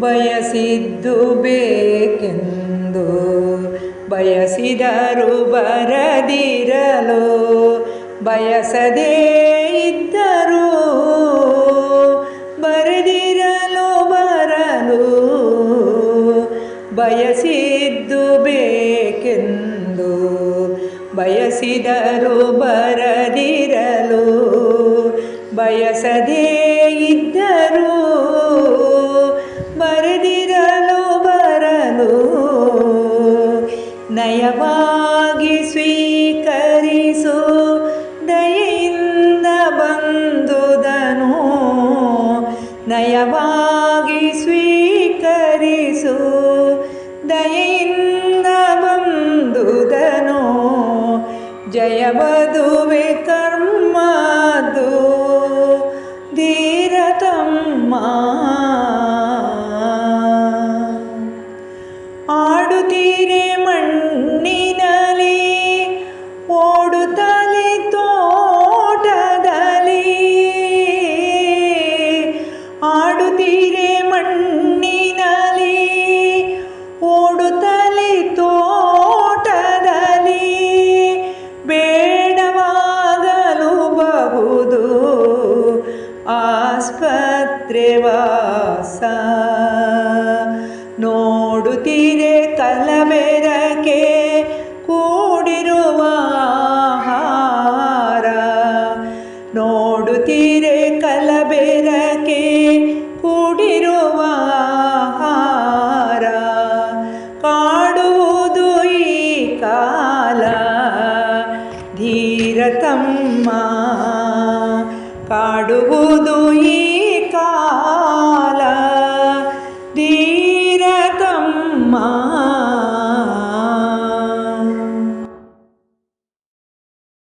ಬಯಸಿದ್ದು ಬೇಕೆಂದು ಬಯಸಿದರು ಬರದಿರಲು ಬಯಸದೇ ಇದ್ದರು ಬರೆದಿರಲು ಬರಲು ಬಯಸಿದ್ದು ಬೇಕೆಂದು ಬಯಸಿದರು ಬರದಿರಲು ಬಯಸದೇ ನಯವಾಗಿ ಸ್ವೀಕರಿಸು ದಯೆಯಿಂದ ಬಂದುದನು ಜಯವದುವೆ ಕರ್ಮದು ಧೀರತಮ್ಮ ಆಸ್ಪತ್ರೆ ವಾಸ. ನೋಡುತ್ತೀರೆ ಕಲಬೆರಕೆ ಕೂಡಿರುವ ಆಹಾರ. ನೋಡುತ್ತೀರೆ ಕಲಬೆರಕೆ ಕೂಡಿರುವ ಆಹಾರ. ಕಾಡುವುದು ಈ ಕಾಲ ಧೀರತಮ್ಮ. ಕಾಡುವುದು ಈ ಕಾಲ ಧೀರತಮ್ಮ